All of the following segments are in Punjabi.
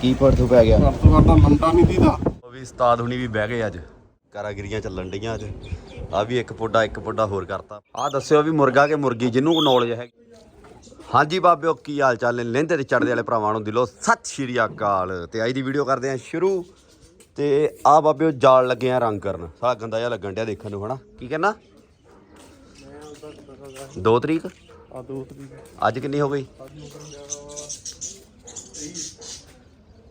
ਕੀ ਪਰਥੂ ਪੈ ਗਿਆ? ਘੱਟ ਤੋਂ ਘੱਟ ਲੰਡਾ ਨਹੀਂ ਦੀਦਾ। ਉਹ ਵੀ ਉਸਤਾਦ ਹੁਣੀ ਵੀ ਬਹਿ ਗਏ ਅੱਜ। ਕਾਰਾਗਰੀਆਂ ਚੱਲਣ ਡੀਆਂ ਅੱਜ। ਆ ਵੀ ਇੱਕ ਪੁੱਡਾ ਇੱਕ ਪੁੱਡਾ ਹੋਰ ਕਰਤਾ। ਆ ਦੱਸਿਓ ਵੀ ਮੁਰਗਾ ਕਿ ਮੁਰਗੀ ਜਿਹਨੂੰ ਨੌਲੇਜ ਹੈ ਹਾਂਜੀ ਬਾਬਿਓ ਕੀ ਹਾਲ ਚਾਲ ਨੇ? ਲਹਿੰਦੇ ਤੇ ਚੜਦੇ ਵਾਲੇ ਭਰਾਵਾਂ ਨੂੰ ਦਿਲੋਂ ਸਤਿ ਸ਼੍ਰੀ ਅਕਾਲ। ਤੇ ਅੱਜ ਦੀ ਵੀਡੀਓ ਕਰਦੇ ਆ ਸ਼ੁਰੂ। ਤੇ ਆ ਬਾਬਿਓ ਜਾਲ ਲੱਗੇ ਆ ਰੰਗ ਕਰਨ। ਸਾਲਾ ਗੰਦਾ ਜਿਹਾ ਲੱਗਣ ਡਿਆ ਦੇਖਣ ਨੂੰ ਹਨਾ? ਕੀ ਕਹਿਣਾ 2 ਤਰੀਕ? ਆ ਦੋ ਤਰੀਕ। ਅੱਜ ਕਿੰਨੀ ਹੋ ਗਈ?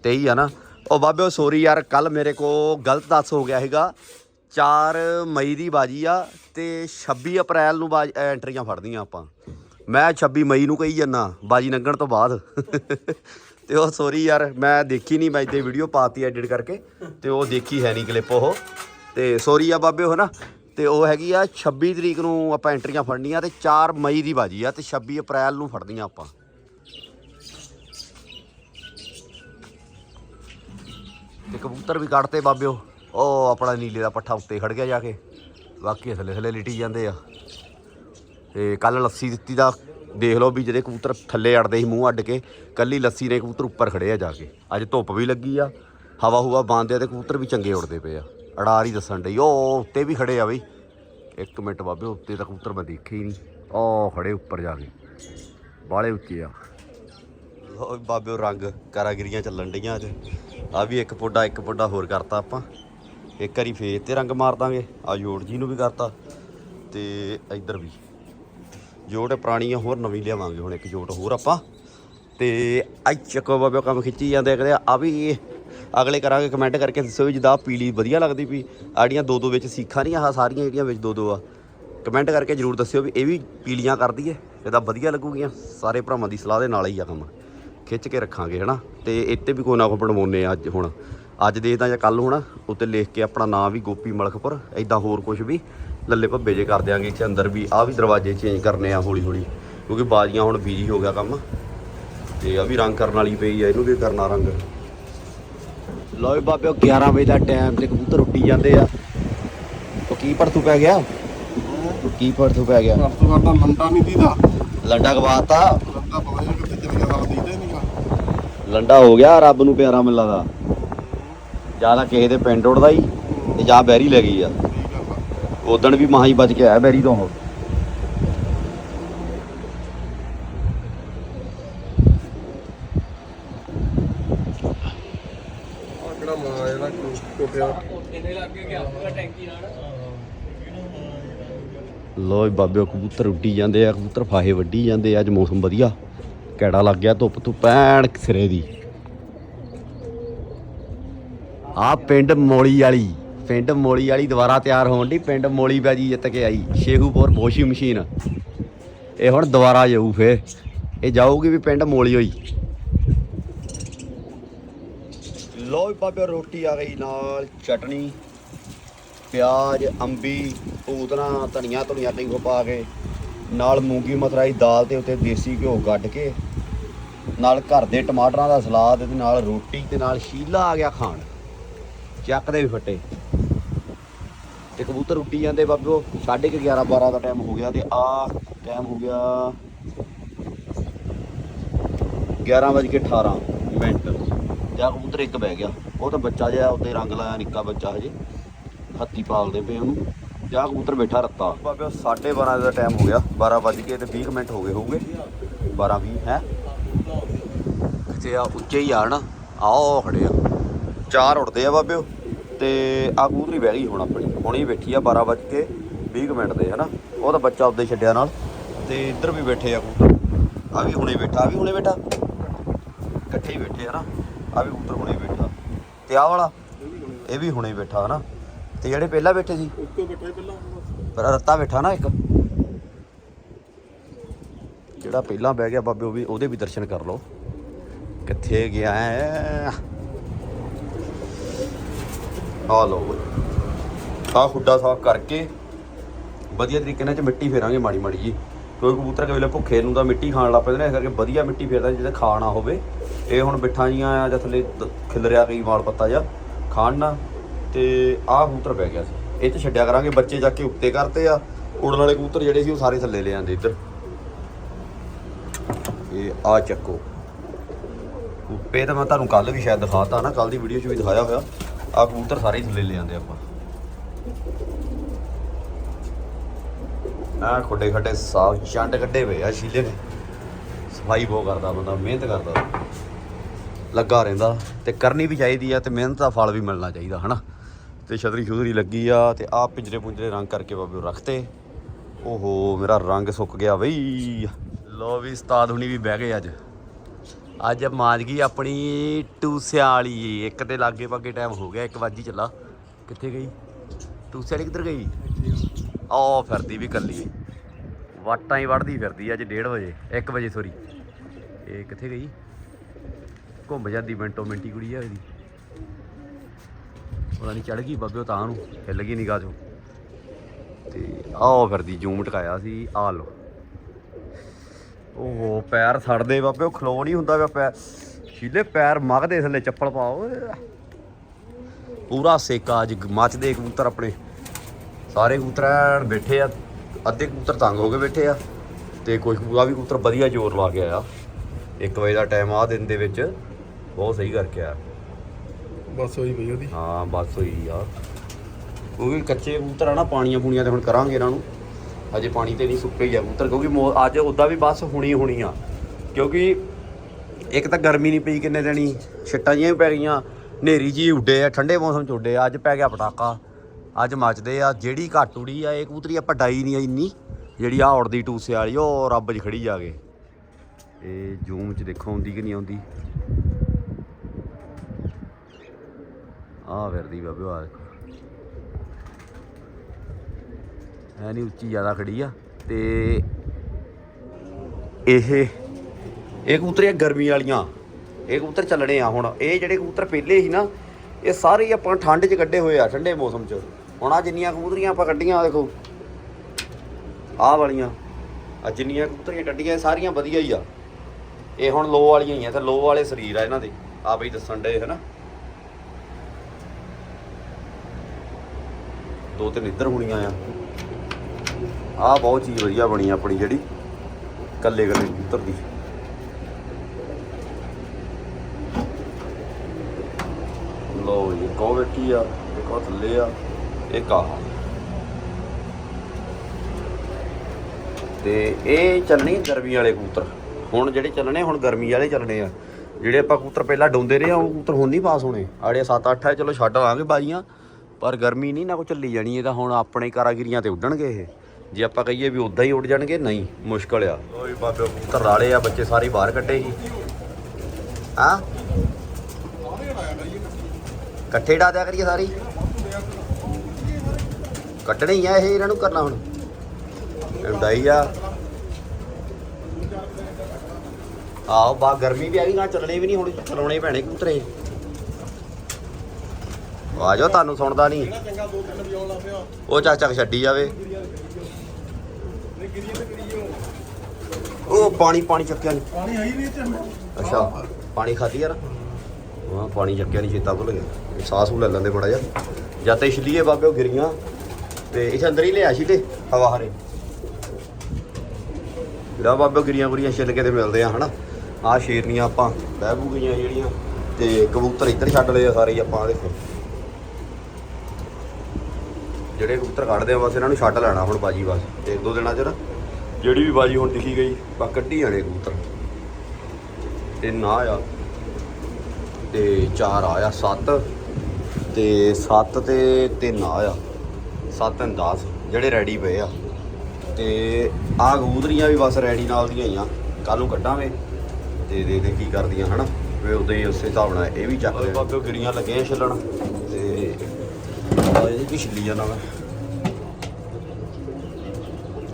23 ਆ ਨਾ। ਉਹ ਬਾਬਿਓ ਸੋਰੀ ਯਾਰ ਕੱਲ ਮੇਰੇ ਕੋ ਗਲਤ ਦੱਸ ਹੋ ਗਿਆ ਹੈਗਾ 4 ਮਈ ਦੀ ਬਾਜੀ ਆ ਤੇ 26 ਅਪ੍ਰੈਲ ਨੂੰ ਬਾਜ ਐਂਟਰੀਆਂ ਫੜਦੀਆਂ ਆਪਾਂ। ਮੈਂ 26 ਮਈ ਨੂੰ ਕਹੀ ਜੰਨਾ ਬਾਜੀ ਲੰਘਣ ਤੋਂ ਬਾਅਦ। ਤੇ ਉਹ ਸੋਰੀ ਯਾਰ, ਮੈਂ ਦੇਖੀ ਨਹੀਂ ਮੈਂ ਤੇ ਵੀਡੀਓ ਪਾਤੀ ਐਡਿਟ ਕਰਕੇ, ਤੇ ਉਹ ਦੇਖੀ ਹੈ ਨਹੀਂ ਕਲਿੱਪ ਉਹ। ਤੇ ਸੋਰੀ ਆ ਬਾਬਿਓ ਨਾ ਤੇ ਉਹ ਹੈਗੀ ਆ 26 ਤਰੀਕ ਨੂੰ ਆਪਾਂ ਐਂਟਰੀਆਂ ਫੜਨੀਆਂ ਤੇ 4 ਮਈ ਦੀ ਬਾਜੀ ਆ ਤੇ 26 ਅਪ੍ਰੈਲ ਨੂੰ ਫੜਦੀਆਂ ਆਪਾਂ। ਤੇ ਕਬੂਤਰ ਵੀ ਕੱਢਤੇ ਬਾਬਿਓ। ਉਹ ਆਪਣਾ ਨੀਲੇ ਦਾ ਪੱਠਾ ਉੱਤੇ ਖੜ ਗਿਆ ਜਾ ਕੇ। ਬਾਕੀ ਥੱਲੇ ਥੱਲੇ ਲਿਟੀ ਜਾਂਦੇ ਆ। ਤੇ ਕੱਲ ਲੱਸੀ ਦਿੱਤੀ ਦਾ, ਦੇਖ ਲਓ ਵੀ ਜਿਹੜੇ ਕਬੂਤਰ ਥੱਲੇ ਅੜਦੇ ਸੀ ਮੂੰਹ ਅੱਡ ਕੇ, ਕੱਲੀ ਲੱਸੀ ਨੇ ਕਬੂਤਰ ਉੱਪਰ ਖੜੇ ਆ ਜਾ ਕੇ। ਅੱਜ ਧੁੱਪ ਵੀ ਲੱਗੀ ਆ, ਹਵਾ ਹੁਵਾ ਬੰਦ ਆ ਤੇ ਕਬੂਤਰ ਵੀ ਚੰਗੇ ਉੱਡਦੇ ਪਏ ਆ। ਅੜਾਰ ਹੀ ਦੱਸਣ ਡਈ, ਉਹ ਉੱਤੇ ਵੀ ਖੜੇ ਆ ਬਈ। ਇੱਕ ਮਿੰਟ ਬਾਬੇ ਉੱਤੇ ਤਾਂ ਕਬੂਤਰ ਮੈਂ ਦੇਖੇ ਹੀ ਨਹੀਂ। ਉਹ ਖੜੇ ਉੱਪਰ ਜਾ ਕੇ ਬਾਲੇ ਉੱਚੇ ਆ। ਲੋ ਬਾਬਿਓ, ਰੰਗ ਕਾਰਾਗਰੀਆਂ ਚੱਲਣ ਡਈਆਂ ਅੱਜ। ਆ ਵੀ ਇੱਕ ਪੋਡਾ, ਇੱਕ ਪੁੱਡਾ ਹੋਰ ਕਰਤਾ ਆਪਾਂ। ਇੱਕ ਵਾਰੀ ਫੇਰ ਤੇ ਰੰਗ ਮਾਰ ਦਾਂਗੇ। ਆ ਜੋੜ ਜੀ ਨੂੰ ਵੀ ਕਰਤਾ ਤੇ ਇੱਧਰ ਵੀ। ਜੋੜ ਪੁਰਾਣੀ ਆ ਹੋਰ ਨਵੀਂ ਲਿਆਵਾਂਗੇ ਹੁਣ ਇੱਕ ਜੋੜ ਹੋਰ ਆਪਾਂ। ਤੇ ਅੱਜ ਚੱਕੋ ਬਾਬੇ, ਕੰਮ ਖਿੱਚੀ ਜਾਂਦੇ ਕਦੇ ਆ ਵੀ ਅਗਲੇ ਕਰਾਂਗੇ ਕਮੈਂਟ ਕਰਕੇ ਦੱਸੋ ਵੀ ਜਿੱਦਾਂ ਪੀਲੀ ਵਧੀਆ ਲੱਗਦੀ ਵੀ ਆੜੀਆਂ ਦੋ ਦੋ ਵਿੱਚ ਸੀਖਾਂ ਨਹੀਂ ਆਹ, ਸਾਰੀਆਂ ਜਿਹੜੀਆਂ ਵਿੱਚ ਦੋ ਦੋ ਆ। ਕਮੈਂਟ ਕਰਕੇ ਜਰੂਰ ਦੱਸਿਓ ਵੀ ਇਹ ਵੀ ਪੀਲੀਆਂ ਕਰਦੀ ਦਈਏ ਇਹਦਾ ਵਧੀਆ ਲੱਗੂਗੀਆਂ। ਸਾਰੇ ਭਰਾਵਾਂ ਦੀ ਸਲਾਹ ਦੇ ਨਾਲ ਹੀ ਆ ਕੰਮ। ਖਿੱਚ ਕੇ ਰੱਖਾਂਗੇ ਹਨਾ? ਤੇ ਇੱਥੇ ਵੀ ਕੋਈ ਨਾ ਕੋਈ ਬਣਵਾਉਨੇ ਅੱਜ ਹੁਣ। ਅੱਜ ਦੇਖਦਾ ਜਾਂ ਕੱਲ ਹੋਣਾ ਉੱਤੇ ਲਿਖ ਕੇ ਆਪਣਾ ਨਾਮ ਵੀ ਗੋਪੀ ਮਲਕਪੁਰ ਐਦਾਂ ਹੋਰ ਕੁਝ ਵੀ ਲੱਲੇ ਭੱਬੇ ਜੇ ਕਰ ਦਿਆਂਗੇ ਇੱਥੇ ਅੰਦਰ ਵੀ ਆ ਵੀ ਦਰਵਾਜ਼ੇ ਚੇਂਜ ਕਰਨੇ ਆ ਹੌਲੀ ਹੌਲੀ ਕਿਉਂਕਿ ਬਾਜ਼ੀਆਂ ਹੁਣ ਬੀਜੀ ਹੋ ਗਿਆ ਕੰਮ। ਤੇ ਆ ਵੀ ਰੰਗ ਕਰਨ ਵਾਲੀ ਪਈ ਆ ਇਹਨੂੰ ਵੀ ਕਰਨਾ ਰੰਗ। ਲਓ ਵੀ ਬਾਬਿਓ 11 ਵਜੇ ਦਾ ਟਾਈਮ ਤੇ ਕਬੂਤਰ ਉੱਡੀ ਜਾਂਦੇ ਆ। ਉਹ ਕੀ ਪਰਤੂ ਪੈ ਗਿਆ? ਕੀ ਪਰਤੂ ਪੈ ਗਿਆ? ਲੰਡਾ ਨਹੀਂ ਦੀਦਾ। ਲੰਡਾ ਗਵਾਤਾ। ਲੰਡਾ ਨਹੀਂ ਕਿੱਥੇ ਚਲ ਗਿਆ ਸਾਲਾ ਦੀਦਾ ਹੀ ਨਹੀਂਗਾ ਲੰਡਾ ਹੋ ਗਿਆ ਰੱਬ ਨੂੰ ਪਿਆਰਾ ਮਿਲਦਾ ਦਾ। ਜਾਂ ਤਾਂ ਕਿਸੇ ਦੇ ਪਿੰਡ ਉੜਦਾ ਹੀ ਤੇ ਜਾਂ ਬੈਰੀ ਲੈ ਗਈ ਆ। ਉਦਣ ਵੀ ਮਹਾ ਬਚ ਕੇ ਆਇਆ ਬੈਰੀ ਤੋਂ ਉਹ। ਕਿਹੜਾ ਮਾਂ ਜਿਹੜਾ ਕੋਟਿਆ ਲੋ ਬਾਬਿਓ ਕਬੂਤਰ ਉੱਡੀ ਜਾਂਦੇ ਆ ਕਬੂਤਰ ਫਾਹੇ ਵੱਢੀ ਜਾਂਦੇ ਆ ਅੱਜ ਮੌਸਮ ਵਧੀਆ। ਕੈੜਾ ਲੱਗ ਗਿਆ ਧੁੱਪ ਤੋਂ ਪੈਣ ਸਿਰੇ ਦੀ। ਆ ਪਿੰਡ ਮੋਲੀ ਵਾਲੀ, ਪਿੰਡ ਮੋਲੀ ਵਾਲੀ ਦੁਬਾਰਾ ਤਿਆਰ ਹੋਣ ਦੀ ਪਿੰਡ ਮੋਲੀ ਬਾਜੀ ਜਿੱਤ ਕੇ ਆਈ, ਸ਼ੇਖੂਪੁਰ ਵਾਸ਼ਿੰਗ ਮਸ਼ੀਨ। ਇਹ ਹੁਣ ਦੁਬਾਰਾ ਜਾਊ ਫੇਰ, ਇਹ ਜਾਊਗੀ ਵੀ ਪਿੰਡ ਮੋਲੀ ਹੋਈ। ਲੋ ਬਾਬਿਓ, ਰੋਟੀ ਆ ਗਈ ਨਾਲ ਚਟਣੀ ਪਿਆਜ਼, ਅੰਬੀ, ਪੂਤਨਾ, ਧਨੀਆ ਧਨੀਆ ਟਿੰਗੋ ਪਾ ਕੇ ਨਾਲ ਮੂੰਗੀ ਮਸਰਾਈ ਦਾਲ ਤੇ ਉੱਤੇ ਦੇਸੀ ਘਿਓ ਕੱਢ ਕੇ, ਨਾਲ ਘਰ ਦੇ ਟਮਾਟਰਾਂ ਦਾ ਸਲਾਦ ਤੇ ਨਾਲ ਰੋਟੀ ਤੇ ਨਾਲ ਸ਼ੀਲਾ ਆ ਗਿਆ ਖਾਣ। ਚੱਕਦੇ ਵੀ ਫੱਟੇ। ਤੇ ਕਬੂਤਰ ਉੱਡੀ ਜਾਂਦੇ ਬਾਬਿਓ 11:30 12 ਦਾ ਟਾਈਮ ਹੋ ਗਿਆ ਤੇ ਆ ਟਾਈਮ ਹੋ ਗਿਆ 11:18 ਮਿੰਟ। ਜਾਂ ਕਬੂਤਰ ਇੱਕ ਬਹਿ ਗਿਆ। ਉਹ ਤਾਂ ਬੱਚਾ ਜਿਹਾ ਉੱਤੇ ਰੰਗ ਲਾਇਆ ਨਿੱਕਾ ਬੱਚਾ ਹਜੇ। ਹੱਥੀ ਪਾਲਦੇ ਪਏ ਉਹਨੂੰ। ਜਾਂ ਕਬੂਤਰ ਬੈਠਾ ਰੱਤਾ। ਬਾਬਿਓ 12:30 ਦਾ ਟਾਈਮ ਹੋ ਗਿਆ। 12 ਵੱਜ ਕੇ ਤੇ 20 ਮਿੰਟ ਹੋ ਗਏ ਹੋਊਗੇ। 12 20 ਹੈ? ਕਿਤੇ ਆ ਉੱਚੇ ਹੀ ਆ ਨਾ। ਆਓ ਖੜੇ ਆ। ਚਾਰ ਉੜਦੇ ਆ ਬਾਬਿਓ ਤੇ ਆ ਕਬੂਤਰੀ ਬਹਿ ਗਈ ਹੁਣ ਆਪਣੀ। ਹੁਣੀ ਬੈਠੀ ਆ 12 ਵੱਜ ਕੇ 20 ਮਿੰਟ ਦੇ, ਹਨਾ? ਉਹ ਤਾਂ ਬੱਚਾ ਉੱਦੇ ਛੱਡਿਆ ਨਾਲ। ਤੇ ਇੱਧਰ ਵੀ ਬੈਠੇ ਆ ਕਬੂਤਰ। ਆ ਵੀ ਹੁਣੇ ਬੈਠਾ, ਆ ਵੀ ਹੁਣੇ ਬੈਠਾ। ਇਕੱਠੇ ਹੀ ਬੈਠੇ ਆ ਨਾ ਆ ਵੀ ਕਬੂਤਰ ਹੁਣੇ ਬੈਠਾ। ਤੇ ਆਹ ਵਾਲਾ, ਇਹ ਵੀ ਹੁਣੇ ਬੈਠਾ, ਹਨਾ? ਤੇ ਜਿਹੜੇ ਪਹਿਲਾਂ ਬੈਠੇ ਸੀ। ਉੱਤੇ ਬੈਠੇ ਪਹਿਲਾਂ ਪਰ ਰੱਤਾ ਬੈਠਾ ਨਾ ਇੱਕ। ਜਿਹੜਾ ਪਹਿਲਾਂ ਬਹਿ ਗਿਆ ਬਾਬੇ ਉਹ ਵੀ ਉਹਦੇ ਵੀ ਦਰਸ਼ਨ ਕਰ ਲਓ। ਕਿੱਥੇ ਗਿਆ ਹੈ ਆ ਲਓ ਆ ਖੁੱਡਾ ਸਾਫ਼ ਕਰਕੇ ਵਧੀਆ ਤਰੀਕੇ ਨਾਲ ਚ ਮਿੱਟੀ ਫੇਰਾਂਗੇ ਮਾੜੀ ਮਾੜੀ ਜੀ। ਕੋਈ ਕਬੂਤਰ ਕੇ ਵੇਲੇ ਭੁੱਖੇ ਨੂੰ ਤਾਂ ਮਿੱਟੀ ਖਾਣ ਲੱਗ ਪੈਂਦੇ ਨੇ ਇਸ ਕਰਕੇ ਵਧੀਆ ਮਿੱਟੀ ਫੇਰਦਾ ਜਿਹਦੇ ਖਾਣਾ ਹੋਵੇ। ਇਹ ਹੁਣ ਬਿੱਠਾਂ ਜੀਆਂ ਆ ਜਾਂ ਥੱਲੇ ਖਿਲਰਿਆ ਕਈ ਵਾਲ ਪੱਤਾ ਜਾਂ ਖਾਣ ਨਾ। ਤੇ ਆਹ ਕਬੂਤਰ ਪੈ ਗਿਆ ਸੀ। ਇਹ ਚ ਛੱਡਿਆ ਕਰਾਂਗੇ, ਬੱਚੇ ਜਾ ਕੇ ਉੱਤੇ ਕਰਤੇ ਆ। ਉੜਨ ਵਾਲੇ ਕਬੂਤਰ ਜਿਹੜੇ ਸੀ ਉਹ ਸਾਰੇ ਥੱਲੇ ਲੈ ਆਂਦੇ ਇੱਧਰ। ਇਹ ਆ ਚੱਕੋ। ਇਹ ਤਾਂ ਮੈਂ ਤੁਹਾਨੂੰ ਕੱਲ ਵੀ ਸ਼ਾਇਦ ਦਿਖਾਤਾ ਨਾ ਕੱਲ ਦੀ ਵੀਡੀਓ 'ਚ ਵੀ ਦਿਖਾਇਆ ਹੋਇਆ। ਆ ਕਬੂਤਰ ਸਾਰੇ ਥੱਲੇ ਲੈ ਆਂਦੇ ਆਪਾਂ। ਆ ਖੁੱਡੇ ਖੱਡੇ ਸਾਫ਼ ਚੰਡ ਕੱਢੇ ਹੋਏ ਆ ਸ਼ੀਲੇ ਨੇ। ਸਫ਼ਾਈ ਬਹੁਤ ਕਰਦਾ ਬੰਦਾ, ਮਿਹਨਤ ਕਰਦਾ। ਲੱਗਾ ਰਹਿੰਦਾ ਤੇ ਕਰਨੀ ਵੀ ਚਾਹੀਦੀ ਆ ਤੇ ਮਿਹਨਤ ਦਾ ਫਲ ਵੀ ਮਿਲਣਾ ਚਾਹੀਦਾ, ਹਨਾ? ਤੇ ਛਤਰੀ ਛੁਦਰੀ ਲੱਗੀ ਆ ਤੇ ਆ ਪਿੰਜਰੇ ਪੁੰਜਰੇ ਰੰਗ ਕਰਕੇ ਬਾਬੇ ਉਹ ਰੱਖਤੇ। ਓਹੋ, ਮੇਰਾ ਰੰਗ ਸੁੱਕ ਗਿਆ ਬਈ। ਲੋ ਵੀ ਉਸਤਾਦ ਹੁਣੀ ਵੀ ਬਹਿ ਗਏ ਅੱਜ। ਅੱਜ ਮਾਜ ਗਈ ਆਪਣੀ ਟੂਸਿਆਲੀ ਇੱਕ ਤੇ ਲਾਗੇ ਪਾਗੇ ਟਾਈਮ ਹੋ ਗਿਆ 1 ਵਜੇ ਚੱਲਾ। ਕਿੱਥੇ ਗਈ? ਟੂਸਿਆਲੀ ਕਿੱਧਰ ਗਈ? ਆ ਫਿਰਦੀ ਵੀ ਕੱਲੀ ਵਾਟਾਂ ਹੀ ਵੜਦੀ ਫਿਰਦੀ ਅੱਜ 1:30 ਵਜੇ 1 ਵਜੇ ਸੋਰੀ ਇਹ ਕਿੱਥੇ ਗਈ? ਘੁੰਮ ਜਾਂਦੀ ਮਿੰਟੋ ਮਿੰਟੀ ਕੁੜੀ ਆ ਇਹਦੀ। ਪਤਾ ਨਹੀਂ ਚੜ ਗਈ ਬਾਬੇ ਤਾਂ ਨੂੰ, ਹਿੱਲ ਗਈ ਨਿਗਾਹ ਚੋਂ। ਤੇ ਆਹ ਫਿਰਦੀ ਜੂਮ ਟਕਾਇਆ ਸੀ ਆ ਲੋ ਓਹੋ, ਪੈਰ ਸੜਦੇ ਬਾਬੇ, ਉਹ ਖਲੋ ਨਹੀਂ ਹੁੰਦਾ ਪਿਆ ਪੈਰ। ਛੀਲੇ ਪੈਰ ਮਗਦੇ ਥੱਲੇ, ਚੱਪਲ ਪਾਓ। ਪੂਰਾ ਸੇਕਾ ਅੱਜ, ਮੱਚਦੇ ਕਬੂਤਰ ਆਪਣੇ। ਸਾਰੇ ਕਬੂਤਰ ਐਨ ਬੈਠੇ ਆ, ਅੱਧੇ ਕਬੂਤਰ ਤੰਗ ਹੋ ਕੇ ਬੈਠੇ ਆ। ਤੇ ਕੁਝ ਪੂਰਾ ਵੀ ਕਬੂਤਰ ਵਧੀਆ ਜ਼ੋਰ ਲਾ ਕੇ ਆਇਆ। 1 ਵਜੇ ਦਾ ਟਾਈਮ ਆ ਦਿਨ ਦੇ ਵਿੱਚ। ਬਹੁਤ ਸਹੀ ਕਰਕੇ ਆ ਬਸ ਹੋਈ ਪਈ ਉਹਦੀ। ਹਾਂ, ਬਸ ਹੋਈ ਆ ਕਿਉਂਕਿ ਕੱਚੇ ਕਬੂਤਰ ਆ ਨਾ, ਪਾਣੀਆਂ ਪੂਣੀਆਂ ਤੇ ਹੁਣ ਕਰਾਂਗੇ ਇਹਨਾਂ ਨੂੰ। ਅਜੇ ਪਾਣੀ ਤੇ ਨਹੀਂ ਸੁੱਕੇ ਹੀ ਆ ਕਬੂਤਰ, ਕਿਉਂਕਿ ਮੌ- ਅੱਜ ਉਦਾਂ ਵੀ ਬਸ ਹੁਣੀ ਹੋਣੀ ਆ। ਕਿਉਂਕਿ ਇੱਕ ਤਾਂ ਗਰਮੀ ਨਹੀਂ ਪਈ ਕਿੰਨੇ ਦਿਨੀ, ਛਿੱਟਾਂ ਜਿਹੀਆਂ ਵੀ ਪੈ ਗਈਆਂ। ਹਨੇਰੀ ਜੀ ਉੱਡੇ ਆ, ਠੰਡੇ ਮੌਸਮ ਚ ਉੱਡੇ ਆ, ਅੱਜ ਪੈ ਗਿਆ ਪਟਾਕਾ। ਅੱਜ ਮੱਚਦੇ ਆ, ਜਿਹੜੀ ਘੱਟ ਉੜੀ ਆ, ਇਹ ਕਬੂਤਰੀ ਆਪਾਂ ਡਾਈ ਨਹੀਂ ਆ ਇੰਨੀ। ਜਿਹੜੀ ਆ ਉੜਦੀ ਟੂਸੇ ਵਾਲੀ, ਉਹ ਰੱਬ 'ਚ ਖੜੀ ਜਾ ਕੇ। ਇਹ ਜੂਮ 'ਚ ਦੇਖੋ ਆਉਂਦੀ ਕਿ ਨਹੀਂ ਆਉਂਦੀ। ਆ ਫਿਰਦੀ ਬਾਬੇ ਆ। ਦੇਖੋ ਨਹੀਂ ਉੱਚੀ ਜ਼ਿਆਦਾ ਖੜੀ ਆ। ਤੇ ਇਹ ਇਹ ਕਬੂਤਰ ਆ ਗਰਮੀ ਵਾਲੀਆਂ। ਇਹ ਕਬੂਤਰ ਚੱਲਣੇ ਆ ਹੁਣ। ਇਹ ਜਿਹੜੇ ਕਬੂਤਰ ਪਹਿਲੇ ਸੀ ਨਾ, ਇਹ ਸਾਰੇ ਆਪਾਂ ਠੰਡ 'ਚ ਕੱਢੇ ਹੋਏ ਆ, ਠੰਡੇ ਮੌਸਮ 'ਚ। ਹੁਣ ਆ ਜਿੰਨੀਆਂ ਕਬੂਤਰੀਆਂ ਆਪਾਂ ਕੱਢੀਆਂ ਦੇਖੋ। ਆਹ ਵਾਲੀਆਂ। ਆ ਜਿੰਨੀਆਂ ਕਬੂਤਰੀਆਂ ਕੱਢੀਆਂ ਸਾਰੀਆਂ ਵਧੀਆ ਹੀ ਆ। ਇਹ ਹੁਣ ਲੋ ਵਾਲੀਆਂ ਹੀ ਆ ਤੇ ਲੋ ਵਾਲੇ ਸਰੀਰ ਆ ਇਹਨਾਂ ਦੇ। ਆ ਬਈ ਦੱਸਣ ਡੇ ਹਨਾ? ਦੋ ਤਿੰਨ ਇੱਧਰ ਹੋਣੀਆਂ ਆ। ਆਹ ਬਹੁਤ ਚੀਜ਼ ਵਧੀਆ ਬਣੀ ਆਪਣੀ ਜਿਹੜੀ, ਕੱਲੇ ਕੱਲੇ ਕਬੂਤਰ ਦੀ। ਲੋ ਜੀ ਕੋ ਬੈਠੀ ਆ, ਇੱਕ ਉਹ ਥੱਲੇ ਆ, ਇੱਕ ਆ ਤੇ ਇਹ ਚੱਲਣੀ ਗਰਮੀ ਵਾਲੇ ਕਬੂਤਰ। ਹੁਣ ਜਿਹੜੇ ਚੱਲਣੇ, ਹੁਣ ਗਰਮੀ ਵਾਲੇ ਚੱਲਣੇ ਆ। ਜਿਹੜੇ ਆਪਾਂ ਕਬੂਤਰ ਪਹਿਲਾਂ ਡੋਂਦੇ ਰਹੇ ਆ, ਉਹ ਕਬੂਤਰ ਹੁਣ ਨਹੀਂ ਪਾਸ ਹੋਣੇ। ਆੜੇ 7-8 ਆ, ਚਲੋ ਛੱਡ ਆਵਾਂਗੇ ਬਾਜੀਆਂ। ਪਰ ਗਰਮੀ ਨਹੀਂ ਨਾ ਕੋ ਚੱਲੀ ਜਾਣੀ ਇਹ ਤਾਂ ਹੁਣ ਆਪਣੇ ਕਾਰਾਗਿਰੀਆਂ ਤੇ ਉੱਡਣਗੇ ਇਹ। ਜੇ ਆਪਾਂ ਕਹੀਏ ਵੀ ਉਦਾਂ ਹੀ ਉੱਡ ਜਾਣਗੇ ਨਹੀਂ ਮੁਸ਼ਕਲ ਆ। ਓਏ ਬਾਬੇ ਰਾਲੇ ਆ ਬੱਚੇ ਸਾਰੇ ਬਾਹਰ ਕੱਢੇ ਸੀ। ਹਾਂ? ਇਕੱਠੇ ਡਾ ਦਿਆ ਕਰੀਏ ਸਾਰੀ? ਕੱਟਣੇ ਹੀ ਆ ਇਹ ਇਹਨਾਂ ਨੂੰ ਕਰਨਾ ਹੁਣ। ਡਾਈ ਆ। ਆਓ ਬਾ ਗਰਮੀ ਵੀ ਆ ਗਈ ਨਾ ਚੱਲਣੇ ਵੀ ਨਹੀਂ ਹੁਣ ਚਲਾਉਣੇ ਪੈਣੇ ਕਬੂਤਰੇ ਆ ਜਾਓ ਤੁਹਾਨੂੰ ਸੁਣਦਾ ਨਹੀਂ। ਚੰਗਾ ਦੋ ਤਿੰਨ ਵਜਾਉਣ ਲੱਗ ਪਿਆ ਉਹ ਚੱਕ ਚੱਕ ਛੱਡੀ ਜਾਵੇ। ਗਿਰੀਏ ਤੇ ਉਹ ਪਾਣੀ ਪਾਣੀ ਚੱਕਿਆ ਨਹੀਂ ਪਾਣੀ ਹੈ ਹੀ ਨਹੀਂ ਤੇ ਅੱਛਾ ਪਾਣੀ ਖਾਧੀ ਯਾਰ? ਹਾਂ ਪਾਣੀ ਚੱਕਿਆ ਨਹੀਂ ਚੇਤਾ ਭੁੱਲ ਗਿਆ। ਸਾਹ ਸੂ ਲੈ ਲੈਂਦੇ ਬੜਾ ਜਿਹਾ। ਜਦ ਤੇ ਛਲੀਏ ਬਾਬੇ ਉਹ ਗਿਰੀਆਂ। ਤੇ ਇਹ ਅੰਦਰ ਹੀ ਲਿਆ ਸੀ ਤੇ ਹਵਾ ਹਰੇ। ਜਿਹੜਾ ਬਾਬੇ ਗਿਰੀਆਂ ਗੁਰੀਆਂ ਛਿੱਲ ਕੇ ਤੇ ਮਿਲਦੇ ਆ ਹਨਾ? ਆਹ ਸ਼ੇਰਨੀਆਂ ਆਪਾਂ ਬਹਿ ਬੂ ਗਈਆਂ ਜਿਹੜੀਆਂ। ਤੇ ਕਬੂਤਰ ਇੱਧਰ ਛੱਡ ਲਏ ਆ ਸਾਰੇ ਆਪਾਂ ਦੇਖੋ। ਜਿਹੜੇ ਕਬੂਤਰ ਕੱਢਦੇ ਆ ਬਸ ਇਹਨਾਂ ਨੂੰ ਛੱਡ ਲੈਣਾ ਹੁਣ ਬਾਜੀ ਬਸ। ਤੇ ਇੱਕ ਦੋ ਦਿਨਾਂ ਚ ਨਾ ਜਿਹੜੀ ਵੀ ਬਾਜੀ ਹੁਣ ਦਿਖੀ ਗਈ ਬਾ ਕੱਢੀ ਜਾਣੇ ਕਬੂਤਰ। ਤਿੰਨ ਆ ਆ ਤੇ ਚਾਰ ਆਇਆ ਸੱਤ। ਤੇ ਸੱਤ ਤੇ ਤਿੰਨ ਆਇਆ। ਸੱਤ ਤੇ 10 ਜਿਹੜੇ ਰੈਡੀ ਪਏ ਆ। ਤੇ ਆ ਕਬੂਤਰੀਆਂ ਵੀ ਬਸ ਰੈਡੀ ਨਾਲ ਦੀਆਂ ਹੀ ਆ। ਕੱਲ ਨੂੰ ਕੱਢਾਂਗੇ। ਤੇ ਦੇ ਦੇ ਕੀ ਕਰਦੀਆਂ ਹਨਾ? ਵੇ ਉਦੋਂ ਹੀ ਉਸੇ ਹਿਸਾਬ ਨਾਲ ਇਹ ਵੀ ਚੱਕ ਬਾਬੇ ਗਿਰੀਆਂ ਲੱਗੇ ਛਿੱਲਣ। ਤੇ ਆ ਇਹਦੀ ਵੀ ਛਿੱਲੀ ਜਾਣਾ ਵਾ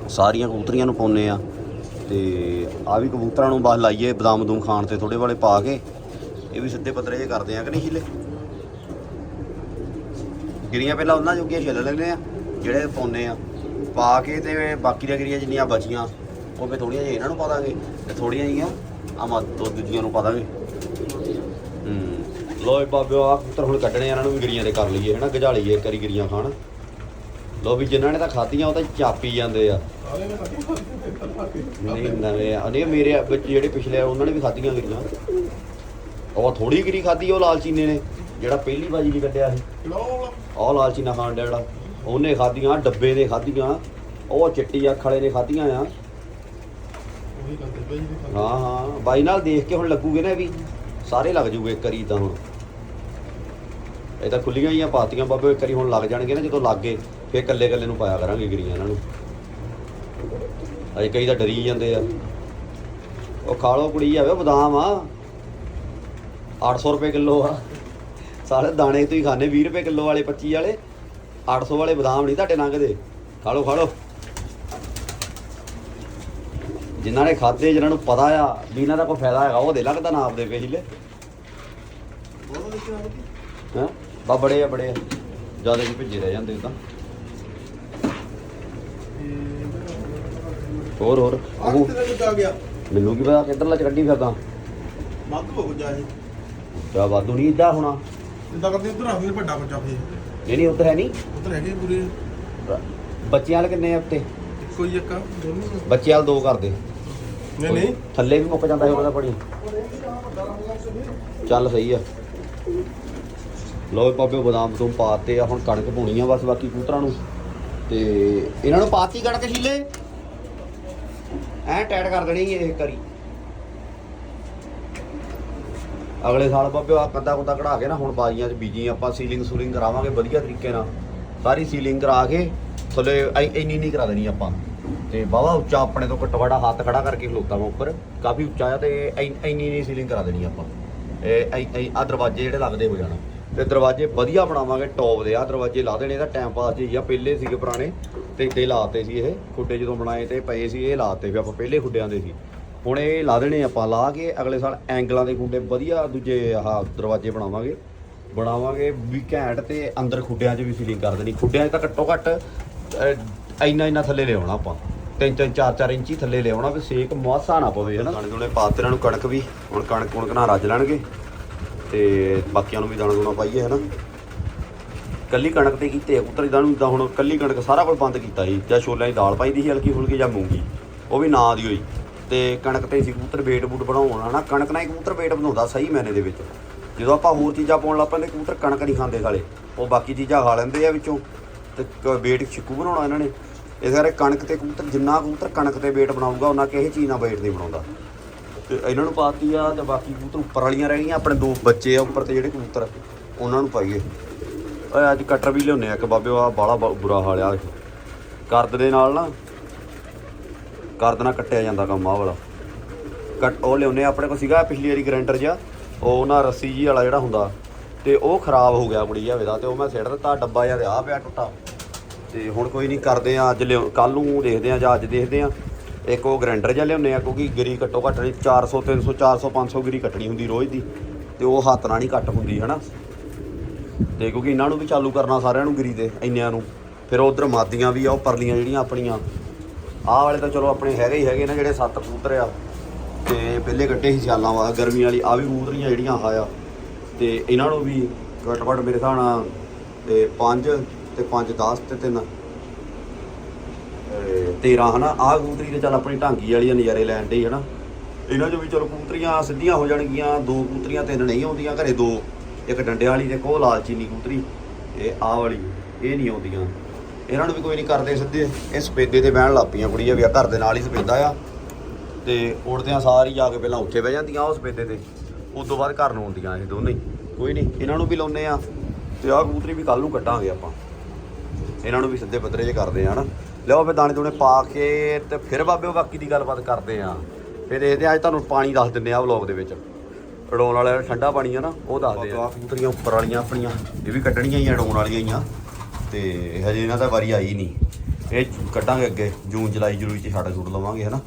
ਸਾਰੀਆਂ ਕਬੂਤਰੀਆਂ ਨੂੰ ਪਾਉਨੇ ਆ। ਤੇ ਆ ਵੀ ਕਬੂਤਰਾਂ ਨੂੰ ਬਸ ਲਾਈਏ ਬਦਾਮ ਬਦੂਮ ਖਾਣ ਤੇ ਥੋੜੇ ਵਾਲੇ ਪਾ ਕੇ। ਇਹ ਵੀ ਸਿੱਧੇ ਪੱਧਰੇ ਜੇ ਕਰਦੇ ਆ ਕਿ ਨਹੀਂ ਛਿੱਲੇ? ਗਿਰੀਆਂ ਪਹਿਲਾਂ ਉਹਨਾਂ ਜੋਗੀਆਂ ਛਿੱਲ ਲੈਂਦੇ ਆ, ਜਿਹੜੇ ਪਾਉਨੇ ਆ। ਪਾ ਕੇ ਤੇ ਬਾਕੀ ਦੀਆਂ ਗਿਰੀਆਂ ਜਿੰਨੀਆਂ ਬਚੀਆਂ, ਉਹ ਫੇ ਥੋੜੀਆਂ ਜਿਹੀਆਂ ਇਹਨਾਂ ਨੂੰ ਪਾ ਦਾਂਗੇ। ਤੇ ਥੋੜੀਆਂ ਜਿਹੀਆਂ ਆ ਮਾ ਦੂਜੀਆਂ ਨੂੰ ਪਾ ਦਾਂਗੇ। ਲੋਏ ਬਾਬਿਓ ਆ ਕਬੂਤਰ ਹੁਣ ਕੱਢਣੇ ਆ, ਇਹਨਾਂ ਨੂੰ ਵੀ ਗਿਰੀਆਂ ਦੇ ਕਰ ਲਈਏ, ਹਨਾ ਗਜਾਲੀਏ ਇੱਕ ਵਾਰੀ ਗਿਰੀਆਂ ਖਾਣ। ਲੋ ਵੀ ਜਿਨ੍ਹਾਂ ਨੇ ਤਾਂ ਖਾਧੀਆਂ, ਉਹ ਤਾਂ ਚਾਪੀ ਜਾਂਦੇ ਆ। ਨਹੀਂ, ਨਵੇਂ ਆ। ਨਹੀਂ, ਮੇਰੇ ਬੱਚੇ ਜਿਹੜੇ ਪਿਛਲੇ ਆ, ਉਹਨਾਂ ਨੇ ਵੀ ਖਾਧੀਆਂ ਗਿਰੀਆਂ। ਉਹ ਥੋੜੀ ਗਰੀ ਖਾਧੀ, ਉਹ ਲਾਲਚੀਨੇ ਨੇ, ਜਿਹੜਾ ਪਹਿਲੀ ਬਾਜੀ ਵੀ ਕੱਢਿਆ ਸੀ। ਉਹ ਲਾਲ ਖਾਣ ਡਿਆ ਜਿਹੜਾ। ਉਹਨੇ ਖਾਧੀਆਂ, ਡੱਬੇ ਦੇ ਖਾਧੀਆਂ। ਉਹ ਚਿੱਟੀ ਅੱਖ ਵਾਲੇ ਨੇ ਖਾਧੀਆਂ ਆ। ਹਾਂ ਹਾਂ। ਬਾਈ ਨਾਲ ਦੇਖ ਕੇ ਹੁਣ ਲੱਗੂਗੇ ਨਾ ਵੀ। ਸਾਰੇ ਲੱਗ ਜੂਗੇ ਇੱਕ ਵਾਰੀ ਤਾਂ ਹੁਣ। ਇਹ ਤਾਂ ਖੁੱਲੀਆਂ ਹੀ ਆ, ਪਾਤੀਆਂ ਬਾਬੇ, ਇੱਕ ਵਾਰੀ ਹੁਣ ਲੱਗ ਜਾਣਗੇ ਨਾ, ਜਦੋਂ ਲੱਗ ਗਏ, ਫੇਰ ਕੱਲੇ ਕੱਲੇ ਨੂੰ ਪਾਇਆ ਕਰਾਂਗੇ ਗਰੀਆਂ ਇਹਨਾਂ ਨੂੰ। ਅਜੇ ਕਈ ਤਾਂ ਡਰੀ ਜਾਂਦੇ ਆ। ਉਹ ਖਾਲੋ ਕੁੜੀ ਆਵੇ ਬਦਾਮ ਆ। 800 ਰੁਪਏ ਕਿਲੋ ਆ। ਸਾਰੇ ਦਾਣੇ ਤੁਸੀਂ ਖਾਣੇ 20 ਰੁਪਏ ਕਿਲੋ ਵਾਲੇ 25 ਵਾਲੇ 800 ਵਾਲੇ ਬਦਾਮ ਨਹੀਂ ਤੁਹਾਡੇ ਲੰਘਦੇ। ਖਾ ਖਾਲੋ। ਖਾ ਲਓ ਜਿਨ੍ਹਾਂ ਨੇ ਖਾਦੇ ਜਿਨ੍ਹਾਂ ਨੂੰ ਪਤਾ ਆ, ਵੀ ਇਹਨਾਂ ਦਾ ਕੋਈ ਫਾਇਦਾ ਹੈਗਾ, ਉਹ ਦੇ ਲੱਗਦਾ ਨਾ ਆਪਦੇ ਪਹਿਲੇ ਬਹੁਤ ਦੇਖਿਆ ਬਾ ਬੜੇ ਆ ਬੜੇ ਆ। ਜ਼ਿਆਦਾ ਵੀ ਭਿੱਜੇ ਰਹਿ ਜਾਂਦੇ ਤਾਂ। ਹੋਰ ਹੋਰ। ਉਹ ਗਿਆ? ਮੈਨੂੰ ਕੀ ਪਤਾ ਕਿੱਧਰਲਾ ਚ ਕੱਢੀ ਫਿਰਦਾ। ਮੱਧ ਹੋ ਜਾ ਇਹ। ਜਾ ਵਾਧੂ ਨਹੀਂ ਇਦਾਂ ਹੋਣਾ। ਜਿੱਦਾਂ ਕਰਦੇ ਉਧਰ ਆ ਫਿਰ ਵੱਡਾ ਬੱਚਾ ਫੇ ਇਹ ਨਹੀਂ ਉੱਧਰ ਹੈ ਨਹੀਂ ਉਧਰ ਹੈਗੇ ਪੂਰੇ। ਬੱਚਿਆਂ ਵਾਲੇ ਕਿੰਨੇ ਆ ਉੱਤੇ? ਇੱਕੋ ਹੀ ਇੱਕ ਆ ਦੋਨੋਂ ਬੱਚਿਆਂ ਵਾਲ ਦੋ ਕਰਦੇ। ਨਹੀਂ ਨਹੀਂ। ਥੱਲੇ ਵੀ ਮੁੱਕ ਜਾਂਦਾ ਹੈ ਉਹਦਾ ਪਾਣੀ ਚੱਲ ਸਹੀ ਆ। ਲੋ ਪਾਪੇ ਬਦਾਮ ਤੋਂ ਪਾਤੇ ਆ, ਹੁਣ ਕਣਕ ਪਾਉਣੀ ਆ ਬਸ ਬਾਕੀ ਕੂਤਰਾਂ ਨੂੰ। ਤੇ ਇਹਨਾਂ ਨੂੰ ਪਾਤੀ ਕਣਕ ਛੀਲੇ? ਐ ਟੈਟ ਕਰ ਦੇਣੀ ਇਹ ਕਰੀ। ਅਗਲੇ ਸਾਲ ਬਾਬੇ ਆ ਕੰਦਾ ਕੁੰਦਾ ਕਢਾ ਕੇ ਨਾ ਹੁਣ ਬਾਜੀਆਂ 'ਚ ਬੀਜੀ ਆਪਾਂ ਸੀਲਿੰਗ ਸੂਲਿੰਗ ਕਰਾਵਾਂਗੇ ਵਧੀਆ ਤਰੀਕੇ ਨਾਲ। ਸਾਰੀ ਸੀਲਿੰਗ ਕਰਾ ਕੇ ਥੱਲੇ ਐ- ਇੰਨੀ ਨਹੀਂ ਕਰਾ ਦੇਣੀ ਆਪਾਂ। ਤੇ ਬਾਵਾ ਉੱਚਾ ਆਪਣੇ ਤੋਂ ਘੱਟੋ ਹੱਥ ਖੜਾ ਕਰਕੇ ਖਲੋਤਾ ਵਾ ਉੱਪਰ। ਕਾਫੀ ਉੱਚਾ ਆ ਤੇ ਇੰਨੀ ਨਹੀਂ ਸੀਲਿੰਗ ਕਰਾ ਦੇਣੀ ਆਪਾਂ। ਇਹ ਆ ਦਰਵਾਜ਼ੇ ਜਿਹੜੇ ਲੱਗਦੇ ਹੋ ਜਾਣਾ। ਤੇ ਦਰਵਾਜ਼ੇ ਵਧੀਆ ਬਣਾਵਾਂਗੇ ਟੌਪ ਦੇ ਆ। ਦਰਵਾਜ਼ੇ ਲਾ ਦੇਣੇ, ਇਹਦਾ ਟਾਈਮ ਪਾਸ ਜੀ ਆ। ਪਹਿਲੇ ਸੀਗੇ ਪੁਰਾਣੇ ਤੇ ਇੱਥੇ ਲਾਤੇ ਸੀ ਇਹ। ਖੁੱਡੇ ਜਦੋਂ ਬਣਾਏ ਤੇ ਪਏ ਸੀ, ਇਹ ਲਾਤੇ ਵੀ ਆਪਾਂ ਪਹਿਲੇ ਖੁੱਡਿਆਂ ਦੇ ਸੀ। ਹੁਣ ਇਹ ਲਾ ਦੇਣੇ ਆਪਾਂ, ਲਾ ਕੇ ਅਗਲੇ ਸਾਲ ਐਂਗਲਾਂ ਦੇ ਖੁੱਡੇ ਵਧੀਆ ਦੂਜੇ ਆਹ ਦਰਵਾਜ਼ੇ ਬਣਾਵਾਂਗੇ। ਬਣਾਵਾਂਗੇ ਵੀ ਘੈਂਟ ਤੇ ਅੰਦਰ ਖੁੱਡਿਆਂ 'ਚ ਵੀ ਫੀਲਿੰਗ ਕਰ ਦੇਣੀ। ਖੁੱਡਿਆਂ 'ਚ ਤਾਂ ਘੱਟੋ ਘੱਟ ਇੰਨਾ ਇੰਨਾ ਥੱਲੇ ਲਿਆਉਣਾ ਆਪਾਂ। ਤਿੰਨ ਤਿੰਨ, ਚਾਰ ਚਾਰ ਇੰਚੀ ਥੱਲੇ ਲਿਆਉਣਾ ਵੀ ਸੇਕ ਮਾਸਾ ਨਾ ਪਵੇ ਹਨਾ ਦਾਣੇ ਦੋਨੇ ਪਾਤੇ ਇਹਨਾਂ ਨੂੰ ਕਣਕ ਵੀ। ਹੁਣ ਕਣਕ ਕੁਣਕ ਨਾਲ ਰੱਜ ਲੈਣਗੇ। ਤੇ ਬਾਕੀਆਂ ਨੂੰ ਵੀ ਦਾਣਾ ਦੂਣਾ ਪਾਈਏ, ਹਨਾ? ਕੱਲੀ ਕਣਕ ਤੇ ਕੀਤੇ ਆ, ਪੁੱਤਰ ਇਦਾਂ ਨੂੰ ਇਦਾਂ ਹੁਣ ਕੱਲੀ ਕਣਕ ਸਾਰਾ ਕੁਝ ਬੰਦ ਕੀਤਾ ਸੀ ਜਾਂ ਛੋਲਿਆਂ ਦੀ ਦਾਲ ਪਾਈ ਦੀ ਸੀ, ਹਲਕੀ ਫੁਲਕੀ, ਜਾਂ ਮੂੰਗੀ। ਉਹ ਵੀ ਨਾਂ ਦੀ ਹੋਈ। ਤੇ ਕਣਕ ਤੇ ਸੀ ਕਬੂਤਰ ਵੇਟ ਬੂਟ ਬਣਾਉਣਾ ਨਾ ਕਣਕ ਨਾਲ ਹੀ ਕਬੂਤਰ ਵੇਟ ਬਣਾਉਂਦਾ ਸਹੀ ਮੈਨੇ ਦੇ ਵਿੱਚ। ਜਦੋਂ ਆਪਾਂ ਹੋਰ ਚੀਜ਼ਾਂ ਪਾਉਣ ਲੱਗ ਪੈਂਦੇ, ਕਬੂਤਰ ਕਣਕ ਨਹੀਂ ਖਾਂਦੇ ਸਾਲੇ। ਉਹ ਬਾਕੀ ਚੀਜ਼ਾਂ ਖਾ ਲੈਂਦੇ ਆ ਵਿੱਚੋਂ। ਤੇ ਵੇਟ ਛਿੱਕੂ ਬਣਾਉਣਾ ਇਹਨਾਂ ਨੇ। ਇਸ ਕਰਕੇ ਕਣਕ ਤੇ ਕਬੂਤਰ, ਜਿੰਨਾ ਕਬੂਤਰ ਕਣਕ ਤੇ ਵੇਟ ਬਣਾਊਗਾ, ਉਹਨਾਂ ਕਿਸੇ ਚੀਜ਼ ਨਾਲ ਵੇਟ ਨਹੀਂ ਬਣਾਉਂਦਾ। ਤੇ ਇਹਨਾਂ ਨੂੰ ਪਾਤੀ ਆ ਤੇ ਬਾਕੀ ਕਬੂਤਰ ਉੱਪਰ ਵਾਲੀਆਂ ਰਹਿ ਗਈਆਂ। ਆਪਣੇ ਦੋ ਬੱਚੇ ਆ ਉੱਪਰ ਤੇ ਜਿਹੜੇ ਕਬੂਤਰ ਉਹਨਾਂ ਨੂੰ ਪਾਈਏ। ਓਏ ਅੱਜ ਕਟਰ ਵੀ ਲਿਆਉਨੇ ਆ। ਕਿ ਬਾਬੇ ਆ ਬਾਲਾ ਬੁਰਾ ਹਾਲ ਆ। ਕਰਦ ਦੇ ਨਾਲ ਨਾ ਕਰਦ ਨਾਲ ਕੱਟਿਆ ਜਾਂਦਾ ਕੰਮ ਆ ਵਾਲਾ। ਕੱਟ ਉਹ ਲਿਆਉਨੇ ਆ, ਆਪਣੇ ਕੋਲ ਸੀਗਾ ਪਿਛਲੀ ਵਾਰੀ ਗ੍ਰੈਂਡਰ ਜਿਹਾ। ਉਹ ਨਾ ਰੱਸੀ ਜੀ ਵਾਲਾ ਜਿਹੜਾ ਹੁੰਦਾ ਤੇ ਉਹ ਖਰਾਬ ਹੋ ਗਿਆ ਕੁੜੀ ਜਾਵੇ ਦਾ ਤੇ ਉਹ ਮੈਂ ਸਿੱਟ ਦਿੱਤਾ ਡੱਬਾ ਜਿਹਾ ਤੇ ਆ ਪਿਆ ਟੁੱਟਾ। ਤੇ ਹੁਣ ਕੋਈ ਨਹੀਂ ਕਰਦੇ ਆ ਅੱਜ ਲਿਓ ਕੱਲ ਨੂੰ ਦੇਖਦੇ ਆ ਜਾਂ ਅੱਜ ਦੇਖਦੇ ਆ। ਇੱਕ ਉਹ ਗ੍ਰੈਂਡਰ ਜਿਹਾ ਲਿਆਉਂਦੇ ਆ, ਕਿਉਂਕਿ ਗਿਰੀ ਘੱਟੋ ਘੱਟ ਨਹੀਂ 400 300 400 500 ਗਿਰੀ ਕੱਟਣੀ ਹੁੰਦੀ ਰੋਜ਼ ਦੀ, ਤੇ ਉਹ ਹੱਥ ਨਾਲ ਨਹੀਂ ਕੱਟ ਹੁੰਦੀ, ਹਨਾ? ਤੇ ਕਿਉਂਕਿ ਇਹਨਾਂ ਨੂੰ ਵੀ ਚਾਲੂ ਕਰਨਾ ਸਾਰਿਆਂ ਨੂੰ ਗਿਰੀ ਤੇ ਇੰਨਿਆਂ ਨੂੰ। ਫਿਰ ਉਧਰ ਮਾਦੀਆਂ ਵੀ ਆ, ਉਹ ਪਰਲੀਆਂ ਜਿਹੜੀਆਂ ਆਪਣੀਆਂ। ਆਹ ਵਾਲੇ ਤਾਂ ਚਲੋ ਆਪਣੇ ਹੈਗੇ ਹੀ ਹੈਗੇ ਨਾ, ਜਿਹੜੇ ਸੱਤ ਕਬੂਤਰ ਆ। ਤੇ ਪਹਿਲੇ ਕੱਟੇ ਸੀ ਸਿਆਲਾਂ ਵਾ ਗਰਮੀ ਵਾਲੀ ਆ ਵੀ ਕਬੂਤਰੀਆਂ ਜਿਹੜੀਆਂ ਆਹ ਆ। ਤੇ ਇਹਨਾਂ ਨੂੰ ਵੀ ਘੱਟ ਘੱਟ ਮੇਰੇ ਹਿਸਾਬ ਨਾਲ, ਤੇ 5 ਤੇ 5 10 ਤੇ 3 13 ਹਨਾ? ਆਹ ਕਬੂਤਰੀ ਤੇ ਚੱਲ ਆਪਣੀ ਢਾਂਗੀ ਵਾਲੀ ਆ ਨਜ਼ਾਰੇ ਲੈਣ ਡਈ, ਹਨਾ? ਇਹਨਾਂ 'ਚੋਂ ਵੀ ਚਲੋ ਕਬੂਤਰੀਆਂ ਸਿੱਧੀਆਂ ਹੋ ਜਾਣਗੀਆਂ, ਦੋ ਕਬੂਤਰੀਆਂ ਤਿੰਨ ਨਹੀਂ ਆਉਂਦੀਆਂ, ਘਰੇ ਦੋ, ਇੱਕ ਡੰਡੇ ਵਾਲੀ ਤੇ ਕੋ ਲਾਲ ਚੀਨੀ ਕਬੂਤਰੀ ਇਹ ਆਹ ਵਾਲੀ, ਇਹ ਨਹੀਂ ਆਉਂਦੀਆਂ। ਇਹਨਾਂ ਨੂੰ ਵੀ ਕੋਈ ਨਹੀਂ ਕਰਦੇ ਸਿੱਧੇ, ਇਹ ਸਪੇਦੇ ਤੇ ਬਹਿਣ ਲੱਗ ਪਈਆਂ ਕੁੜੀਆਂ ਵੀ ਆ ਘਰ ਦੇ ਨਾਲ ਹੀ ਸਪੇਦਾ ਆ। ਤੇ ਉੜਦਿਆਂ ਸਾਰੀ ਜਾ ਕੇ ਪਹਿਲਾਂ ਉੱਥੇ ਬਹਿ ਜਾਂਦੀਆਂ ਉਹ ਸਪੇਦੇ ਤੇ ਉਸ ਤੋਂ ਬਾਅਦ ਘਰ ਨੂੰ ਆਉਂਦੀਆਂ ਇਹ ਦੋਨੇ ਕੋਈ ਨਹੀਂ, ਇਹਨਾਂ ਨੂੰ ਵੀ ਲਾਉਨੇ ਆ, ਤੇ ਆਹ ਕਬੂਤਰੀ ਵੀ ਕੱਲ ਨੂੰ ਕੱਢਾਂਗੇ ਆਪਾਂ। ਇਹਨਾਂ ਨੂੰ ਵੀ ਸਿੱਧੇ ਪੱਧਰੇ ਜੇ ਕਰਦੇ ਆ, ਹਨਾ? ਲਿਆਓ ਫਿਰ ਦਾਣੇ ਦੂਣੇ ਪਾ ਕੇ ਤੇ ਫਿਰ ਬਾਬੇ ਬਾਕੀ ਦੀ ਗੱਲਬਾਤ ਕਰਦੇ ਆ ਫਿਰ ਦੇਖਦੇ ਆ ਅੱਜ ਤੁਹਾਨੂੰ ਪਾਣੀ ਦੱਸ ਦਿੰਨੇ ਆ ਵਲੌਗ ਦੇ ਵਿੱਚ। ਉਡਾਉਣ ਵਾਲਾ ਠੰਡਾ ਪਾਣੀ ਆ ਨਾ, ਉਹ ਦੱਸਦੇ ਆ ਕਬੂਤਰੀਆਂ ਉੱਪਰ ਵਾਲੀਆਂ ਆਪਣੀਆਂ, ਇਹ ਵੀ ਕੱਢਣੀਆਂ ਹੀ ਆ ਉਡਾਉਣ ਵਾਲੀਆਂ ਹੀ ਆ। ਤੇ ਹਜੇ ਇਹਨਾਂ ਦਾ ਵਾਰੀ ਆਈ ਨਹੀਂ। ਇਹ ਕੱਢਾਂਗੇ ਅੱਗੇ, ਜੂਨ, ਜੁਲਾਈ ਜੁਲਾਈ ਚ ਛੱਡ ਛੁੱਟ ਲਵਾਂਗੇ, ਹਨਾ।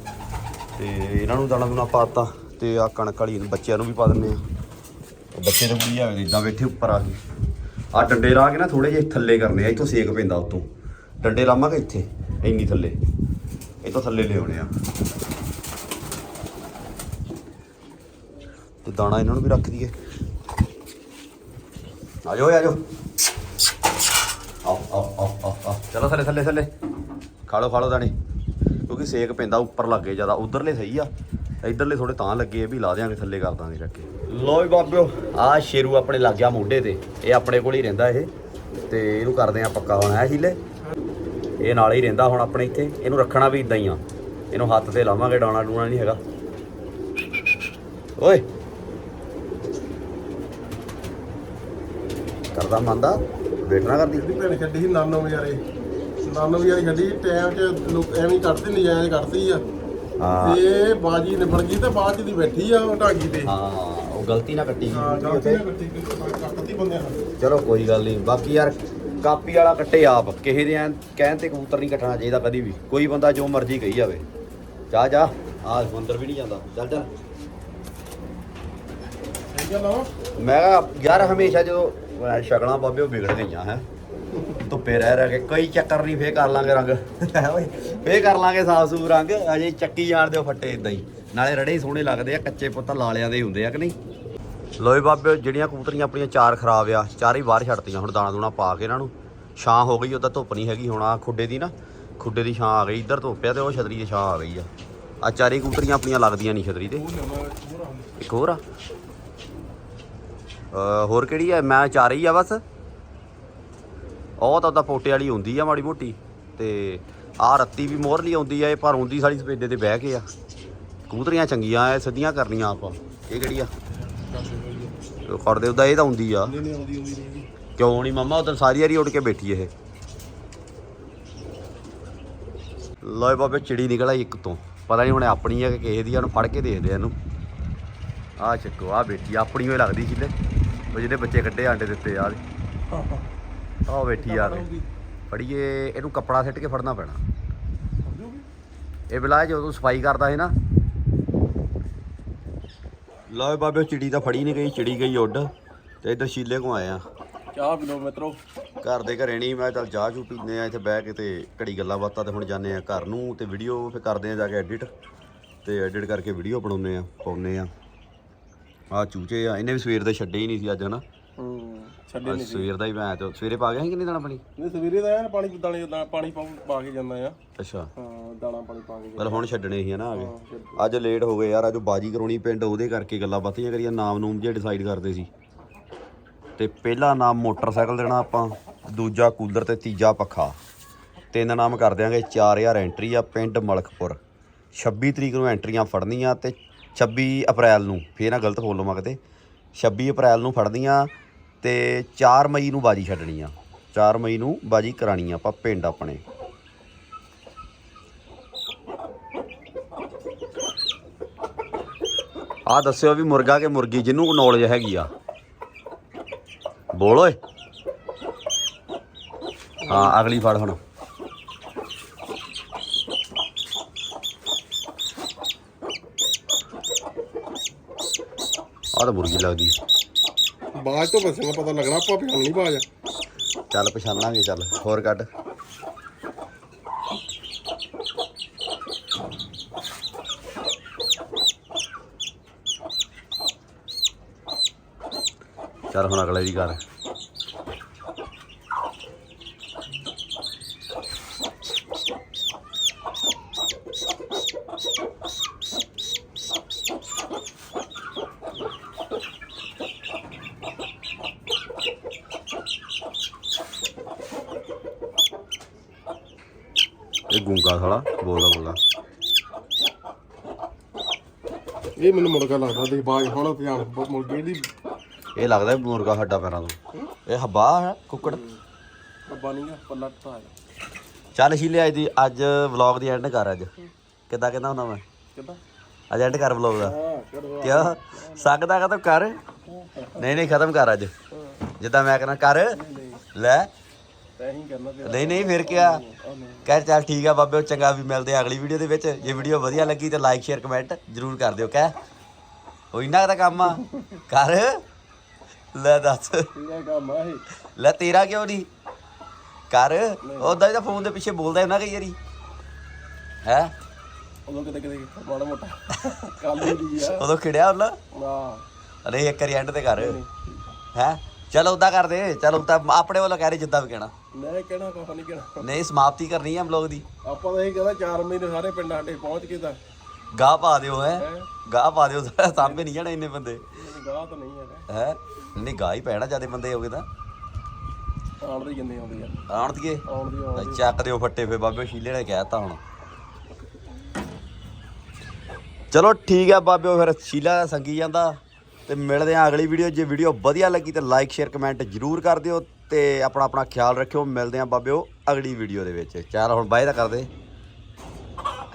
ਤੇ ਇਹਨਾਂ ਨੂੰ ਦਾਣਾ ਦੂਣਾ ਪਾਤਾ ਤੇ ਆ ਕਣਕ ਵਾਲੀ ਬੱਚਿਆਂ ਨੂੰ ਵੀ ਪਾ ਦਿੰਨੇ ਆ ਬੱਚੇ ਤਾਂ ਕੁੜੀ ਆਵੇ ਇਦਾਂ ਬੈਠੇ ਉੱਪਰ ਆ ਕੇ। ਆ ਡੰਡੇ ਲਾ ਕੇ ਨਾ ਥੋੜੇ ਜਿਹੇ ਥੱਲੇ ਕਰਨੇ ਆ, ਇੱਥੋਂ ਸੇਕ ਪੈਂਦਾ ਉੱਤੋਂ। ਡੰਡੇ ਲਾਵਾਂਗੇ ਇੱਥੇ। ਇੰਨੀ ਥੱਲੇ। ਇੱਥੋਂ ਥੱਲੇ ਲਿਆਉਣੇ ਆ। ਤੇ ਦਾਣਾ ਇਹਨਾਂ ਨੂੰ ਵੀ ਰੱਖ ਦਈਏ। ਆ ਜਾਓ ਆ ਜਾਓ। ਆਓ ਆਓ ਆਓ ਆਓ ਚਲੋ ਥੱਲੇ ਥੱਲੇ ਥੱਲੇ। ਖਾ ਲਓ ਖਾ ਲਓ ਦਾਣੇ। ਕਿਉਂਕਿ ਸੇਕ ਪੈਂਦਾ ਉੱਪਰ ਲੱਗੇ ਜ਼ਿਆਦਾ। ਉਧਰਲੇ ਸਹੀ ਆ। ਇਧਰਲੇ ਥੋੜੇ ਤਾਂ ਲੱਗੇ ਵੀ ਲਾ ਦਿਆਂਗੇ ਥੱਲੇ ਕਰ ਦਾਂਗੇ ਕੇ। ਲੋ ਵੀ ਬਾਬਿਓ। ਆ ਸ਼ੇਰੂ ਆਪਣੇ ਲੱਗ ਗਿਆ ਮੋਢੇ ਤੇ। ਇਹ ਆਪਣੇ ਕੋਲ ਹੀ ਰਹਿੰਦਾ ਇਹ। ਤੇ ਇਹਨੂੰ ਕਰਦੇ ਆ ਪੱਕਾ ਹੁਣ ਹੈ ਹੀਲੇ। ਇਹ ਨਾਲ ਹੀ ਰਹਿੰਦਾ ਹੁਣ ਆਪਣੇ ਇੱਥੇ। ਇਹਨੂੰ ਰੱਖਣਾ ਵੀ ਇਦਾਂ ਹੀ ਆ। ਇਹਨੂੰ ਹੱਥ ਤੇ ਲਾਵਾਂਗੇ ਡਾਣਾ ਡੂਣਾ ਨਹੀਂ ਹੈਗਾ। ਓਏ। ਕਰਦਾ ਮੰਦਾ ਵੇਟ ਨਾ ਕਰਦੀ। ਜਿਹੜੀ ਭੈਣ ਛੱਡੀ ਸੀ ਨਾਨੋ ਵਿਚਾਰੇ ਨਾਨੋ ਵਿਚਾਰੀ ਗੱਡੀ ਟਾਈਮ 'ਚ ਲੋਕ ਐਵੇਂ ਹੀ ਕੱਢਦੇ ਨਜਾਇਜ਼ ਕੱਢਦੀ ਆ। ਹਾਂ। ਤੇ ਬਾਜੀ ਨਿਬੜ ਗਈ ਤੇ ਬਾਅਦ 'ਚ ਦੀ ਬੈਠੀ ਆ ਉਹ ਢਾਗੀ ਤੇ। ਹਾਂ ਉਹ ਗਲਤੀ ਨਾ ਕੱਟੀ। ਹਾਂ ਗਲਤੀ ਨਾਲ ਕੱਟੀ ਕੱਟਦੀ ਬੰਦਿਆਂ ਨਾਲ। ਚਲੋ ਕੋਈ ਗੱਲ ਨਹੀਂ। ਬਾਕੀ ਯਾਰ ਕਾਪੀ ਵਾਲਾ ਕੱਟੇ ਆਪ। ਕਿਸੇ ਦੇ ਐਂ ਕਹਿਣ ਤੇ ਕਬੂਤਰ ਨਹੀਂ ਕੱਟਣਾ ਚਾਹੀਦਾ ਕਦੀ ਵੀ। ਕੋਈ ਬੰਦਾ ਜੋ ਮਰਜ਼ੀ ਕਹੀ ਜਾਵੇ। ਜਾ ਜਾ। ਆ ਮੰਦਰ ਵੀ ਨਹੀਂ ਜਾਂਦਾ। ਚੱਲ ਚੱਲ। ਮੈਂ ਕਿਹਾ, ਯਾਰ ਹਮੇਸ਼ਾ ਜਦੋਂ, ਅਹ, ਸ਼ਕਲਾਂ ਬਾਬੇ ਉਹ ਵਿਗੜ ਗਈਆਂ, ਹੈ। ਧੁੱਪੇ ਰਹਿ ਰਹਿ ਕੇ ਕਈ ਚੱਕਰ ਨਹੀਂ, ਫੇਰ ਕਰ ਲਾਂਗੇ ਰੰਗ। ਓਏ, ਫੇਰ ਕਰ ਲਾਂਗੇ ਸਾਫ਼ ਸੂਫ ਰੰਗ। ਅਜੇ ਚੱਕੀ ਜਾਣ ਦਿਓ ਫੱਟੇ ਇਦਾਂ ਹੀ। ਨਾਲੇ ਰੜੇ ਹੀ ਸੋਹਣੇ ਲੱਗਦੇ ਆ, ਕੱਚੇ ਪੁੱਤ ਲਾਲਿਆਂ ਦੇ ਹੁੰਦੇ ਆ ਕਿ ਨਹੀਂ? ਲੋਏ ਬਾਬੇ, ਜਿਹੜੀਆਂ ਕਬੂਤਰੀਆਂ ਆਪਣੀਆਂ ਚਾਰ ਖਰਾਬ ਆ, ਚਾਰ ਹੀ ਬਾਹਰ ਛੱਡਤੀਆਂ, ਹੁਣ ਦਾਣਾ ਦੂਣਾ ਪਾ ਕੇ ਇਹਨਾਂ ਨੂੰ। ਛਾਂ ਹੋ ਗਈ ਉਹਦਾ ਧੁੱਪ ਨਹੀਂ ਹੈਗੀ, ਹੁਣ ਆ ਖੁੱਡੇ ਦੀ ਨਾ, ਖੁੱਡੇ ਦੀ ਛਾਂ ਆ ਗਈ, ਇੱਧਰ ਧੁੱਪ ਆ ਤੇ ਉਹ ਛਤਰੀ ਦੀ ਛਾਂ ਆ ਗਈ ਆ। ਆ ਚਾਰੇ ਕਬੂਤਰੀਆਂ ਆਪਣੀਆਂ ਲੱਗਦੀਆਂ ਨਹੀਂ ਛਤਰੀ ਤੇ। ਇੱਕ ਹੋਰ ਆ। ਹੋਰ ਕਿਹੜੀ ਆ? ਮੈਂ ਚਾਰ ਹੀ ਆ ਬਸ। ਉਹ ਤਾਂ ਉਹਦਾ ਪੋਟੇ ਵਾਲੀ ਹੁੰਦੀ ਆ ਮਾੜੀ ਮੋਟੀ, ਤੇ ਆ ਰੱਤੀ ਵੀ ਮੋਹਰਲੀ ਆਉਂਦੀ ਆ, ਇਹ ਪਰ ਹੁੰਦੀ ਸਾਡੀ ਸਪੇਡੇ ਤੇ ਬਹਿ ਕੇ ਆ। ਕਬੂਤਰੀਆਂ ਚੰਗੀਆਂ ਐ ਸਿੱਧੀਆਂ ਕਰਨੀਆਂ ਆਪਾਂ। ਇਹ ਕਿਹੜੀ ਆ? ਉਹ ਕਰਦੇ ਉਹਦਾ ਇਹ ਤਾਂ ਹੁੰਦੀ ਆ। ਨਹੀਂ ਨਹੀਂ ਆਉਂਦੀ ਆਉਂਦੀ ਨਹੀਂ। ਕਿਉਂ ਨਹੀਂ ਮਮਾ ਉਦੋਂ ਸਾਰੀ ਵਾਰੀ ਉੱਡ ਕੇ ਬੈਠੀ ਇਹ। ਲੋਏ ਬਾਬੇ ਚਿੜੀ ਨਿਕਲ ਆਈ ਇੱਕ ਤੋਂ। ਪਤਾ ਨਹੀਂ ਹੁਣ ਆਪਣੀ ਹੈ ਕਿ ਕਿਸੇ ਦੀ ਆ, ਉਹਨੂੰ ਫੜ ਕੇ ਦੇਖਦੇ ਆ ਇਹਨੂੰ। ਆ ਚੱਕੋ ਆ ਬੈਠੀ ਆਪਣੀ ਹੋਈ ਲੱਗਦੀ ਸੀ ਉਹ ਜਿਹਦੇ ਬੱਚੇ ਕੱਢੇ ਆਂਡੇ ਦਿੱਤੇ ਆ ਆ ਬੈਠੀ ਆ ਫੜੀਏ ਇਹਨੂੰ ਕੱਪੜਾ ਸਿੱਟ ਕੇ ਫੜਨਾ ਪੈਣਾ। ਇਹ ਬਿਲਾ ਜਦੋਂ ਸਫ਼ਾਈ ਕਰਦਾ ਹੈ ਨਾ ਲੋਏ ਬਾਬੇ ਚਿੜੀ ਤਾਂ ਫੜੀ ਨਹੀਂ ਗਈ ਚਿੜੀ ਗਈ ਉੱਡ ਤੇ ਇੱਧਰ ਸ਼ੀਲੇ ਕੋ ਆਏ ਆ। ਚਾਹ ਪੀ ਲਓ ਮਿੱਤਰੋ। ਘਰ ਦੇ ਘਰੇ ਨਹੀਂ ਮੈਂ ਚੱਲ ਚਾਹ ਚੂ ਪੀਂਦੇ ਆ ਇੱਥੇ ਬਹਿ ਕੇ ਤੇ ਘੜੀ ਗੱਲਾਂ ਬਾਤਾਂ ਤੇ ਹੁਣ ਜਾਂਦੇ ਆ ਘਰ ਨੂੰ ਤੇ ਵੀਡੀਓ ਫੇ ਕਰਦੇ ਆ ਜਾ ਕੇ ਐਡਿਟ ਤੇ ਐਡਿਟ ਕਰਕੇ ਵੀਡੀਓ ਬਣਾਉਂਦੇ ਆ ਪਾਉਂਦੇ ਆ। ਆ ਚੂਚੇ ਆ ਇਹਨੇ ਵੀ ਸਵੇਰ ਦੇ ਛੱਡੇ ਹੀ ਨਹੀਂ ਸੀ ਅੱਜ ਹਨਾ? ਛੱਡੇ ਅੱਜ ਨਹੀਂ ਸਵੇਰ ਦਾ ਹੀ ਮੈਂ ਤੇ ਸਵੇਰੇ ਪਾ ਗਿਆ ਸੀ ਕਿ ਨਹੀਂ ਦਾਣਾ ਪਾਣੀ? ਨਹੀਂ ਸਵੇਰੇ ਦਾ ਐਨ ਪਾਣੀ ਦਾਣੇ ਦਾ ਪਾਣੀ ਪਾ ਪਾ ਕੇ ਜਾਂਦਾ ਆ। ਅੱਛਾ। ਹਾਂ ਦਾਣਾ ਪਾਣੀ ਪਾ ਕੇ ਪਰ ਹੁਣ ਛੱਡਣੇ ਸੀ ਹਨਾ ਆ ਹਾਂ, ਗਏ ਛੱਡ- ਅੱਜ ਲੇਟ ਹੋ ਗਏ ਯਾਰ ਅੱਜ ਬਾਜੀ ਕਰਾਉਣੀ ਪਿੰਡ ਉਹਦੇ ਕਰਕੇ ਗੱਲਾਂ ਬਾਤੀਆਂ ਕਰੀਆਂ ਨਾਮ ਨੂਮ ਜੇ ਡਿਸਾਈਡ ਕਰਦੇ ਸੀ। ਤੇ ਪਹਿਲਾ ਨਾਮ ਮੋਟਰਸਾਈਕਲ ਦੇਣਾ ਆਪਾਂ ਦੂਜਾ ਕੂਲਰ ਤੇ ਤੀਜਾ ਪੱਖਾ। ਤਿੰਨ ਨਾਮ ਕਰ ਦਿਆਂਗੇ 4000 ਐਂਟਰੀ ਆ ਪਿੰਡ ਮਲਕਪੁਰ। 26 ਤਰੀਕ ਨੂੰ ਐਂਟਰੀਆਂ ਫੜਨੀਆਂ ਤੇ 26 ਅਪ੍ਰੈਲ ਨੂੰ ਫੇਰ ਨਾ ਗਲਤ ਬੋਲੋ ਮੈਂ ਕਿਤੇ। 26 ਅਪ੍ਰੈਲ ਨੂੰ ਫੜਨੀਆਂ ਤੇ 4 ਮਈ ਨੂੰ ਬਾਜੀ ਛੱਡਣੀ ਆ। 4 ਮਈ ਨੂੰ ਬਾਜੀ ਕਰਾਣੀ ਆ ਆਪਾਂ ਪਿੰਡ ਆਪਣੇ। ਆ ਦੱਸਿਓ ਵੀ ਮੁਰਗਾ ਕਿ ਮੁਰਗੀ ਜਿਹਨੂੰ ਨੌਲੇਜ ਹੈਗੀ ਆ। ਬੋਲ ਓਏ। ਹਾਂ, ਅਗਲੀ ਫੜ ਹੁਣ। ਆ ਤਾਂ ਮੁਰਗੀ ਲੱਗਦੀ ਬਾਅਦ ਤੋਂ ਬਸਣਾ ਪਤਾ ਲੱਗਣਾ, ਆਪਾਂ ਪਛਾਣ ਨਹੀਂ ਬਾਜ। ਚੱਲ ਪਛਾਣਾਂਗੇ ਚੱਲ, ਹੋਰ ਕੱਢ। ਚੱਲ ਹੁਣ ਅਗਲੇ ਦੀ ਕਰ। ਗੁੰਗਾ ਸਾਲਾ ਬੋਲਦਾ ਬੋਲਦਾ ਇਹ ਮੈਨੂੰ ਮੁਰਗਾ ਲੱਗਦਾ ਦੇਖ ਬਾਜ ਹੁਣ ਪਛਾਣ ਮੁਰਗੇ ਦੀ ਇਹ ਲੱਗਦਾ ਵੀ ਮੁਰਗਾ ਹੱਡਾ ਪੈਰਾਂ ਤੋਂ। ਇਹ ਹੱਬਾ ਹੈ ਕੁੱਕੜ? ਅੱਬਾ ਨਹੀਂਗਾ ਪੱਲਾ ਟਾ ਚੱਲ ਸ਼ੀਲੇ ਅੱਜ ਦੀ ਅੱਜ ਵਲੌਗ ਦੀ ਐਂਡ ਕਰ ਅੱਜ। ਕਿੱਦਾਂ ਕਹਿੰਦਾ ਹੁੰਦਾ ਮੈਂ? ਕਿੱਦਾਂ? ਅੱਜ ਐਂਡ ਕਰ ਵਲੌਗ ਦਾ। ਹਾਂ ਕਿਉਂ? ਸਕਦਾ ਕਾ ਕਰ। ਨਹੀਂ ਨਹੀਂ ਖਤਮ ਕਰ ਅੱਜ। ਜਿੱਦਾਂ ਮੈਂ ਕਹਿੰਦਾ ਕਰ। ਲੈ। ਤੈਂ ਹੀ ਕਰਨਾ ਤੇ ਨਹੀਂ ਨਹੀਂ ਫਿਰ ਕਿਆ? ਕਹਿ ਚੱਲ ਠੀਕ ਆ ਬਾਬੇ ਚੰਗਾ ਵੀ ਮਿਲਦੇ ਆ ਅਗਲੀ ਵੀਡੀਓ ਦੇ ਵਿੱਚ। ਜੇ ਵੀਡੀਓ ਵਧੀਆ ਲੱਗੀ ਤਾਂ ਲਾਈਕ ਸ਼ੇਅਰ ਕਮੈਂਟ ਜਰੂਰ ਕਰ ਦਿਓ ਕਹਿ। ਉਹ ਇੰਨਾ ਕੁ ਤਾਂ ਕੰਮ ਆ। ਕਰ। ਲੈ ਦੱਸ। ਇਹ ਕੰਮ ਆ ਇਹ। ਲੈ ਤੇਰਾ ਕਿਉਂ ਨਹੀਂ? ਕਰ। ਉਦਾਂ ਹੀ ਤਾਂ ਫੋਨ ਦੇ ਪਿੱਛੇ ਬੋਲਦਾ ਹੁੰਦਾ ਕਈ ਵਾਰੀ। ਹੈ? ਉਦੋਂ ਕਿਤੇ ਕਿਤੇ ਮਾੜਾ ਮੋਟਾ। ਕੱਲ ਹੀ ਦੀ ਆ। ਉਦੋਂ ਖਿੜਿਆ ਹੁੰਦਾ ਵਾਹ ਅਰੇ ਇੱਕ ਵਾਰੀ ਐਂਡ ਤੇ ਕਰ। ਹੈ? ਚਲ ਉਦਾਂ ਕਰ ਦੇ ਚਲ ਉਦਾਂ ਆਪਣੇ ਵੱਲੋਂ ਕਹਿ ਰਹੇ ਜਿੱਦਾਂ ਵੀ ਕਹਿਣਾ। ਮੈਂ ਕਹਿਣਾ ਕੁਛ ਨਹੀਂ ਕਹਿਣਾ। ਨਹੀਂ ਸਮਾਪਤੀ ਕਰਨੀ ਹੈ ਵਲੌਗ ਦੀ। ਆਪਾਂ ਤਾਂ ਇਹ ਕਹਿੰਦਾ 4 ਮਹੀਨੇ ਸਾਰੇ ਪਿੰਡਾਂ ਸਾਡੇ ਪਹੁੰਚ ਕੇ ਤਾਂ। ਗਾਹ ਪਾ ਦਿਓ ਹੈ? ਗਾਹ ਪਾ ਦਿਓ ਸਾਹਮਣੇ ਨਹੀਂ ਜਾਣੇ ਇੰਨੇ ਬੰਦੇ। ਗਾਹ ਤਾਂ ਨਹੀਂ ਹੈਗਾ। ਹੈ? ਨਹੀਂ ਗਾਹ ਹੀ ਪੈਣਾ ਜਿਆਦੇ ਬੰਦੇ ਹੋਗੇ ਤਾਂ। ਆਉਣ ਦੀ ਕਿੰਨੇ ਆਉਂਦੀ ਆ? ਆਉਣ ਦੀਏ ਆਉਣ ਦੀ ਚੱਕ ਦਿਓ ਫੱਟੇ ਫੇ ਬਾਬੇ ਸ਼ੀਲੇ ਨੇ ਕਹਿਤਾ ਹੁਣ। ਚਲੋ ਠੀਕ ਹੈ ਬਾਬਿਓ ਫਿਰ ਸ਼ੀਲਾ ਦਾ ਸੰਗੀ ਜਾਂਦਾ। ਤੇ ਮਿਲਦੇ ਆ ਅਗਲੀ ਵੀਡੀਓ ਜੇ ਵੀਡੀਓ ਵਧੀਆ ਲੱਗੀ ਤੇ ਲਾਈਕ ਸ਼ੇਅਰ ਕਮੈਂਟ ਜਰੂਰ ਕਰ ਦਿਓ। ਤੇ ਆਪਣਾ ਆਪਣਾ ਖਿਆਲ ਰੱਖਿਓ। ਮਿਲਦੇ ਆ ਬਾਬਿਓ ਅਗਲੀ ਵੀਡੀਓ ਦੇ ਵਿੱਚ। ਚੱਲ ਹੁਣ ਬਾਏ ਦਾ ਕਰਦੇ।